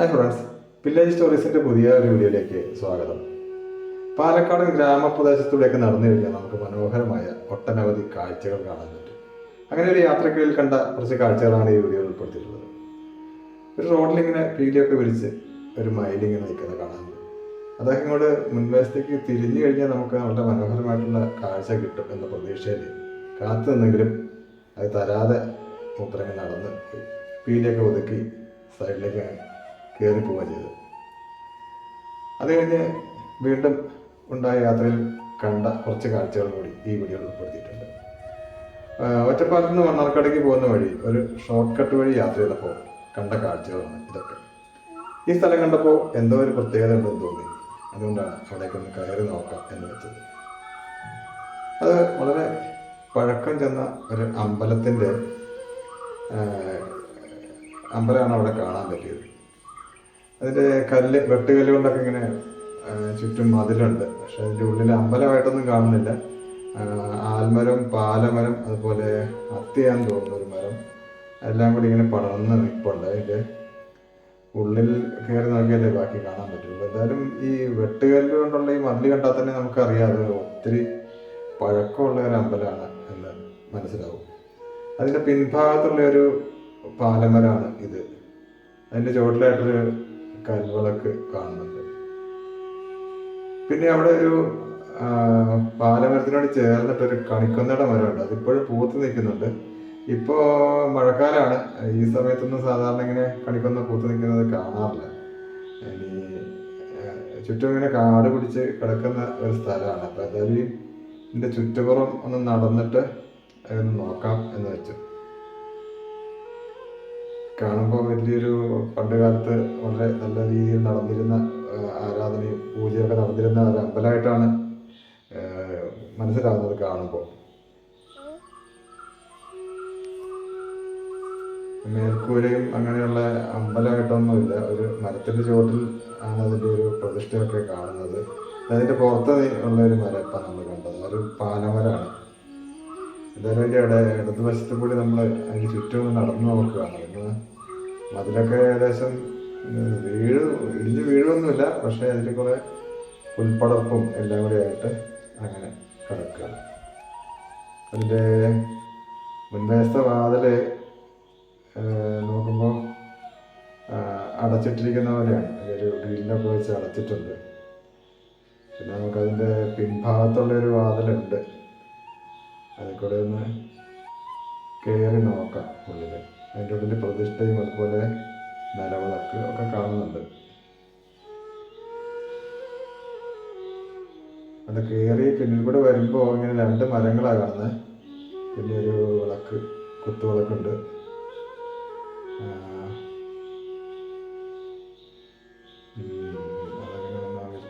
Hi friends village സ്റ്റോറീസിന്റെ പുതിയ ഒരു വീഡിയോയിലേക്ക് സ്വാഗതം. പാലക്കാട് ഗ്രാമപ്രദേശത്തൂടെയൊക്കെ കഴിഞ്ഞാൽ നമുക്ക് മനോഹരമായ ഒട്ടനവധി കാഴ്ചകൾ കാണാൻ പറ്റും. അങ്ങനെ ഒരു യാത്രക്കിടയിൽ കണ്ട കുറച്ച് കാഴ്ചകളാണ് ഈ വീഡിയോയിൽ ഉൾപ്പെടുത്തിയിട്ടുള്ളത്. ഒരു റോഡിലിങ്ങനെ പീലിയൊക്കെ വിരിച്ച് ഒരു മയിലിങ്ങനെ നിൽക്കുന്നത് പറ്റും. അദ്ദേഹം ഇങ്ങോട്ട് മുൻവശത്തേക്ക് തിരിഞ്ഞു കഴിഞ്ഞാൽ നമുക്ക് വളരെ മനോഹരമായിട്ടുള്ള കാഴ്ച കിട്ടും എന്ന പ്രതീക്ഷയിൽ കാത്തു നിന്നെങ്കിലും അത് തരാതെ മൂത്രങ്ങൾ നടന്ന്. പീലിയൊക്കെ ഒതുക്കി സൈഡിലേക്ക് കയറി ചെയ്തത്. അത് കഴിഞ്ഞ് വീണ്ടും ഉണ്ടായ യാത്രയിൽ കണ്ട കുറച്ച് കാഴ്ചകൾ കൂടി ഈ വീഡിയോയിൽ ഉൾപ്പെടുത്തിയിട്ടുണ്ട്. ഒറ്റപ്പാലത്ത് നിന്ന് മണ്ണാർക്കാടേക്ക് പോകുന്ന വഴി ഒരു ഷോർട്ട് കട്ട് വഴി യാത്ര ചെയ്തപ്പോൾ കണ്ട കാഴ്ചകളാണ് ഇതൊക്കെ. ഈ സ്ഥലം കണ്ടപ്പോൾ എന്തോ ഒരു പ്രത്യേകത ഉണ്ടെന്ന് തോന്നി. അതുകൊണ്ടാണ് അവിടേക്ക് ഒന്ന് കയറി നോക്കാം എന്ന് വെച്ചത്. അത് വളരെ പഴക്കം ചെന്ന ഒരു അമ്പലത്തിന്റെ അമ്പലമാണ് അവിടെ കാണാൻ പറ്റിയത്. അതിന്റെ കല്ല് വെട്ടുകല്ല് കൊണ്ടൊക്കെ ഇങ്ങനെ ചുറ്റും മതിലുണ്ട്. പക്ഷെ അതിന്റെ ഉള്ളിൽ അമ്പലമായിട്ടൊന്നും കാണുന്നില്ല. ആൽമരം പാലമരം അതുപോലെ അത്തിയാന്ന് തോന്നുന്ന ഒരു മരം. എല്ലാം കൂടി ഇങ്ങനെ പടർന്ന് നിൽപ്പുണ്ട് അതിന്റെ ഉള്ളിൽ കയറി നോക്കിയാലേ ബാക്കി കാണാൻ പറ്റുള്ളൂ. എന്തായാലും ഈ വെട്ടുകല്ല് കൊണ്ടുള്ള ഈ മതിൽ കണ്ടാൽ തന്നെ നമുക്കറിയാം അത് ഒത്തിരി പഴക്കമുള്ള ഒരു അമ്പലമാണ് എന്ന് മനസ്സിലാവും. അതിന്റെ പിൻഭാഗത്തുള്ള ഒരു പാലമരമാണ് ഇത്. അതിന്റെ ചുവട്ടിലായിട്ടൊരു കൽവിളക്ക് കാണുന്നുണ്ട്. പിന്നെ അവിടെ ഒരു പാലമരത്തിനോട് ചേർന്നിട്ട് ഒരു കണിക്കൊന്നയുടെ മരമുണ്ട് അതിപ്പോഴും പൂത്ത് നിൽക്കുന്നുണ്ട്. ഇപ്പോൾ മഴക്കാലമാണ് ഈ സമയത്തൊന്നും സാധാരണ ഇങ്ങനെ കണിക്കൊന്ന പൂത്ത് നിൽക്കുന്നത് കാണാറില്ല. ഇനി ചുറ്റും ഇങ്ങനെ കാട് പിടിച്ച് കിടക്കുന്ന ഒരു സ്ഥലമാണ്. അപ്പോൾ എന്തായാലും ഇതിന്റെ ചുറ്റുപുറം ഒന്ന് നടന്നിട്ട് ഒന്ന് നോക്കാം എന്ന് വെച്ചു. കാണുമ്പോൾ വലിയൊരു പണ്ട് കാലത്ത് വളരെ നല്ല രീതിയിൽ നടന്നിരുന്ന ആരാധനയും പൂജയൊക്കെ നടന്നിരുന്ന ഒരു അമ്പലമായിട്ടാണ് മനസ്സിലാകുന്നത് കാണുമ്പോൾ മേൽക്കൂരയും അങ്ങനെയുള്ള അമ്പലമായിട്ടൊന്നുമില്ല. ഒരു മരത്തിന്റെ ചുവട്ടിൽ ആണ് അതിന്റെ ഒരു പ്രതിഷ്ഠയൊക്കെ കാണുന്നത്. അതിന്റെ പുറത്ത് ഉള്ള ഒരു മരം ഇപ്പം നമ്മൾ കണ്ടത്. ഒരു പാലമരമാണ്. എന്തായാലും അതിന്റെ ഇട ഇടതുവശത്ത് കൂടി നമ്മൾ അതിന് ചുറ്റും നടന്നു നടന്നു നോക്കുകയാണ് മതിലൊക്കെ ഏകദേശം വീഴ് ഇടിഞ്ഞ് വീഴൊന്നുമില്ല പക്ഷേ അതിൽ കുറെ പുൽപ്പടർപ്പും എല്ലാം കൂടെ ആയിട്ട് അങ്ങനെ കിടക്കുക. അതിന്റെ മുൻവശത്തെ വാതിൽ നോക്കുമ്പോൾ അടച്ചിട്ടിരിക്കുന്ന പോലെയാണ്. ഒരു ഗ്രില്ലൊക്കെ വെച്ച് അടച്ചിട്ടുണ്ട്. പിന്നെ നമുക്കതിന്റെ പിൻഭാഗത്തുള്ള ഒരു വാതിലുണ്ട്. അതിൽ കൂടെ ഒന്ന് കയറി നോക്കാം ഉള്ളിൽ അതിന്റെ ഉള്ളിൽ പ്രതിഷ്ഠയും അതുപോലെ നിലവിളക്ക് ഒക്കെ കാണുന്നുണ്ട്. അത് കയറി പിന്നിൽ കൂടെ വരുമ്പോൾ ഇങ്ങനെ രണ്ട് മരങ്ങളാണ് കാണുന്നത് പിന്നെ ഒരു വിളക്ക് കുത്തുവിളക്കുണ്ട്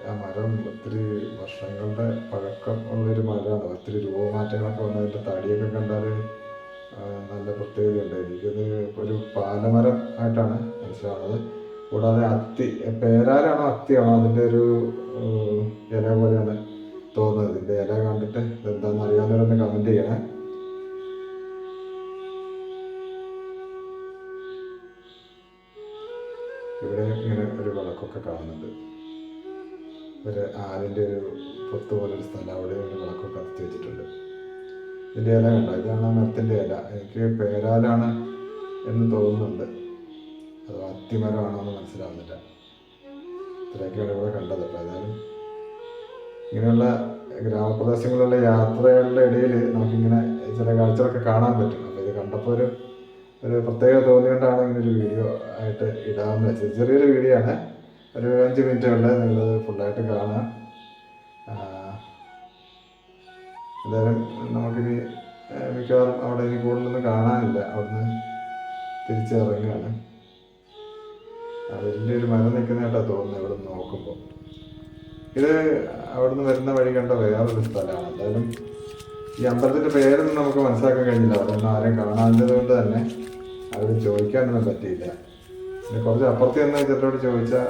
ആ മരം ഒത്തിരി വർഷങ്ങളുടെ പഴക്കം ഉള്ളൊരു മരമാണ്. ഒത്തിരി രൂപമാറ്റങ്ങളൊക്കെ വന്നതിന്റെ തടിയൊക്കെ കണ്ടാൽ നല്ല പ്രത്യേകതയുണ്ട് എനിക്കത് ഒരു പാലമരം ആയിട്ടാണ് മനസ്സിലാവുന്നത്. കൂടാതെ അത്തി പേരാലാണോ അത്തിയാണോ അതിന്റെ ഒരു ഇല പോലെയാണ് തോന്നുന്നത്. ഇതിന്റെ ഇല കണ്ടിട്ട് എന്താണെന്ന് അറിയാവുന്നവരൊന്ന് കമന്റ് ചെയ്യണേ. ഇവിടെ ഇങ്ങനെ ഒരു വിളക്കൊക്കെ കാണുന്നുണ്ട്. ഒരു ആലിന്റെ ഒരു പൊത്ത് പോലെ ഒരു സ്ഥലം അവിടെ ഒരു വിളക്കൊക്കെ കത്തിച്ച് വെച്ചിട്ടുണ്ട് ഇതിന്റെ ഇല കണ്ടോ? ഇതാണ് ആ മരത്തിന്റെ ഇല. എനിക്ക് പേരാലാണ് എന്ന് തോന്നുന്നുണ്ട്. അത് അത്തിമരമാണോ എന്ന് മനസ്സിലാവുന്നില്ല. ഇത്രയൊക്കെയാണ് ഇവിടെ കണ്ടത്. അപ്പോൾ ഏതായാലും ഇങ്ങനെയുള്ള ഗ്രാമപ്രദേശങ്ങളിലുള്ള യാത്രകളുടെ ഇടയിൽ നമുക്കിങ്ങനെ ചില കാഴ്ചകളൊക്കെ കാണാൻ പറ്റും. അപ്പോൾ ഇത് കണ്ടപ്പോൾ ഒരു ഒരു പ്രത്യേക തോന്നിയോണ്ടാണ് ഇങ്ങനെ ഒരു വീഡിയോ ആയിട്ട് ഇടാമെന്ന് വെച്ചത് ചെറിയൊരു വീഡിയോ ആണ്. ഒരു അഞ്ച് മിനിറ്റ് ഉണ്ട് നിങ്ങളത് ഫുള്ളായിട്ട് കാണാം. എന്തായാലും നമുക്കിനി മിക്കവാറും അവിടെ ഇനി കൂടുതലൊന്നും കാണാനില്ല. അവിടുന്ന് തിരിച്ചിറങ്ങുകയാണ് വലിയൊരു മരം നിൽക്കുന്നതായിട്ടാണ് തോന്നുന്നത് ഇവിടെ നിന്ന് നോക്കുമ്പോൾ ഇത് അവിടുന്ന് വരുന്ന വഴി കണ്ട വേറൊരു സ്ഥലമാണ്. എന്തായാലും ഈ അമ്പലത്തിന്റെ പേരൊന്നും നമുക്ക് മനസ്സിലാക്കാൻ കഴിഞ്ഞില്ല ഒന്നും ആരെയും കാണാഞ്ഞത് കൊണ്ട് തന്നെ അവരോട് ചോദിക്കാനൊന്നും പറ്റിയില്ല. പിന്നെ കുറച്ച് അപ്പുറത്ത് തന്നെ ചിലരോട് ചോദിച്ചാൽ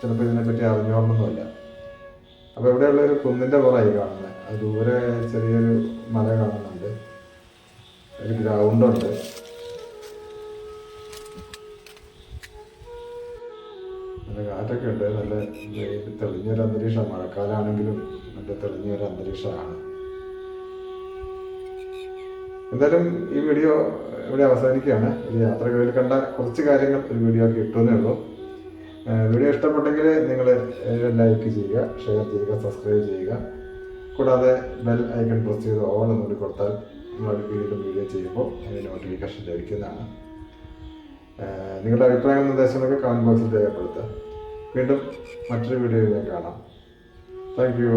ചിലപ്പോൾ ഇതിനെപ്പറ്റി അറിഞ്ഞോളണമെന്നില്ല അപ്പോൾ ഇവിടെയുള്ള ഒരു കുന്നിന്റെ പുറമായി കാണുന്നത് ദൂരെ ചെറിയൊരു മല കാണുന്നുണ്ട്. ഒരു ഗ്രൗണ്ടുണ്ട് നല്ല കാറ്റൊക്കെ ഉണ്ട്. നല്ല തെളിഞ്ഞൊരു അന്തരീക്ഷം. മഴക്കാലാണെങ്കിലും നല്ല തെളിഞ്ഞൊരു അന്തരീക്ഷമാണ്. എന്തായാലും ഈ വീഡിയോ ഇവിടെ അവസാനിക്കുകയാണ്. ഒരു യാത്രകളിൽ കണ്ട കുറച്ച് കാര്യങ്ങൾ ഒരു വീഡിയോ ആക്കി ഇട്ടുന്നേ ഉള്ളൂ. വീഡിയോ ഇഷ്ടപ്പെട്ടെങ്കിൽ നിങ്ങൾ ലൈക്ക് ചെയ്യുക ഷെയർ ചെയ്യുക സബ്സ്ക്രൈബ് ചെയ്യുക. കൂടാതെ ബെൽ ഐക്കൺ പ്രസ് ചെയ്ത് ഓൺ എന്നുകൂടി കൊടുത്താൽ നമ്മൾ വീണ്ടും വീഡിയോ ചെയ്യുമ്പോൾ അതിന് നോട്ടിഫിക്കേഷൻ ലഭിക്കുന്നതാണ്. നിങ്ങളുടെ അഭിപ്രായങ്ങളും നിർദ്ദേശങ്ങളൊക്കെ കമന്റ് ബോക്സിൽ രേഖപ്പെടുത്തുക. വീണ്ടും മറ്റൊരു വീഡിയോയിൽ ഞാൻ കാണാം. Thank you